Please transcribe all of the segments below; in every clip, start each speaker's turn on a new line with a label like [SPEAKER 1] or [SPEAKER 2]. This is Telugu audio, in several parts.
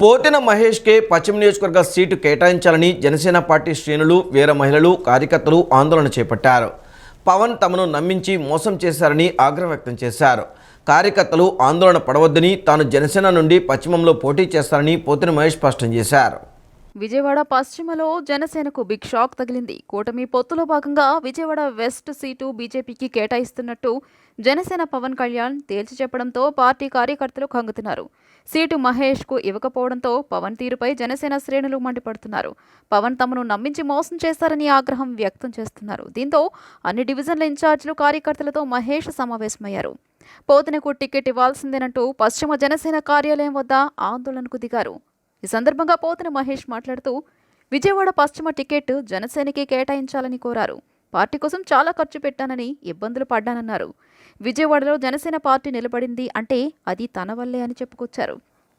[SPEAKER 1] పోతిన మహేష్కే పశ్చిమ నియోజకవర్గ సీటు కేటాయించాలని జనసేన పార్టీ శ్రేణులు వీర మహిళలు కార్యకర్తలు ఆందోళన చేపట్టారు. పవన్ తమను నమ్మించి మోసం చేశారని ఆగ్రహం వ్యక్తం చేశారు. కార్యకర్తలు ఆందోళన పడవద్దని తాను జనసేన నుండి పశ్చిమంలో పోటీ చేస్తారని పోతిన మహేష్ స్పష్టం చేశారు.
[SPEAKER 2] విజయవాడ పశ్చిమలో జనసేనకు బిగ్ షాక్ తగిలింది. కూటమి పొత్తులో భాగంగా విజయవాడ వెస్ట్ సీటు బీజేపీకి కేటాయిస్తున్నట్టు జనసేన పవన్ కళ్యాణ్ తేల్చి చెప్పడంతో పార్టీ కార్యకర్తలు కంగుతున్నారు. సీటు మహేష్కు ఇవ్వకపోవడంతో పవన్ తీరుపై జనసేన శ్రేణులు మండిపడుతున్నారు. పవన్ తమను నమ్మించి మోసం చేస్తారని ఆగ్రహం వ్యక్తం చేస్తున్నారు. దీంతో అన్ని డివిజన్ల ఇన్ఛార్జీలు కార్యకర్తలతో మహేష్ సమావేశమయ్యారు. పోతనకు టికెట్ ఇవ్వాల్సిందేనంటూ పశ్చిమ జనసేన కార్యాలయం వద్ద ఆందోళనకు దిగారు. ఈ సందర్భంగా పోతిన మహేష్ మాట్లాడుతూ విజయవాడ పశ్చిమ టికెట్ జనసేనకి కేటాయించాలని కోరారు. పార్టీ కోసం చాలా ఖర్చు పెట్టానని ఇబ్బందులు పడ్డానన్నారు. విజయవాడలో జనసేన పార్టీ నిలబడింది అంటే అది తన వల్లే అని చెప్పుకొచ్చారు.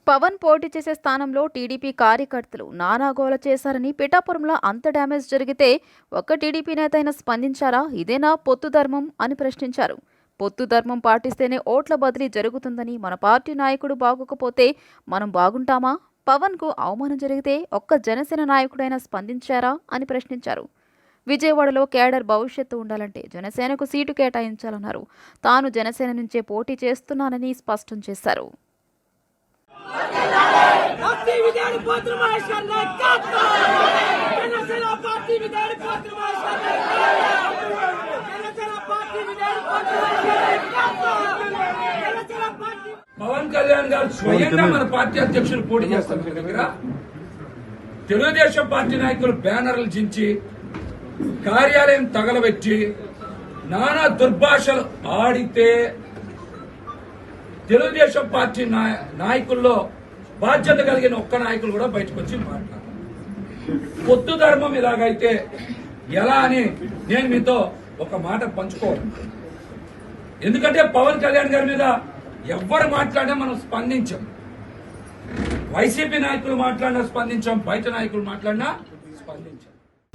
[SPEAKER 2] పవన్ పోటీ చేసే స్థానంలో టీడీపీ కార్యకర్తలు నానాగోల చేశారని పిఠాపురంలో అంత డ్యామేజ్ జరిగితే ఒక్క టీడీపీ నేత అయినా స్పందించారా? ఇదేనా పొత్తు ధర్మం అని ప్రశ్నించారు. పొత్తు ధర్మం పాటిస్తేనే ఓట్ల బదిలీ జరుగుతుందని మన పార్టీ నాయకుడు బాగోకపోతే మనం బాగుంటామా? పవన్కు అవమానం జరిగితే ఒక్క జనసేన నాయకుడైనా స్పందించారా అని ప్రశ్నించారు. విజయవాడలో కేడర్ భవిష్యత్తు ఉండాలంటే జనసేనకు సీటు కేటాయించాలన్నారు. తాను జనసేన నుంచే పోటీ చేస్తున్నానని స్పష్టం చేశారు.
[SPEAKER 3] పార్టీ విధాని పాత్ర మహేశ్వర్ జనసేన పార్టీ విధాని పాత్ర మహేశ్వర్ జనసేన పార్టీ విధాని పాత్ర జనసేన పార్టీ
[SPEAKER 4] పవన్ కళ్యాణ్ గారు స్వయంగా మన పార్టీ అధ్యక్షులు పోటీ చేస్తారు మీ దగ్గర. తెలుగుదేశం పార్టీ నాయకులు బ్యానర్లు చించి కార్యాలయం తగలబెట్టి నానా దుర్భాషలు ఆడితే తెలుగుదేశం పార్టీ నాయ- నాయకుల్లో బాధ్యత కలిగిన ఒక్క నాయకులు కూడా బయటకు వచ్చి మాట్లాడారు. పొత్తు ధర్మం ఇలాగైతే ఎలా అని నేను మీతో ఒక మాట పంచుకోవాలి. ఎందుకంటే పవన్ కళ్యాణ్ గారి మీద ఎవ్వరు మాట్లాడినా మనం స్పందించాం. వైసీపీ నాయకులు మాట్లాడినా స్పందించాం బయట నాయకులు మాట్లాడినా స్పందించాం.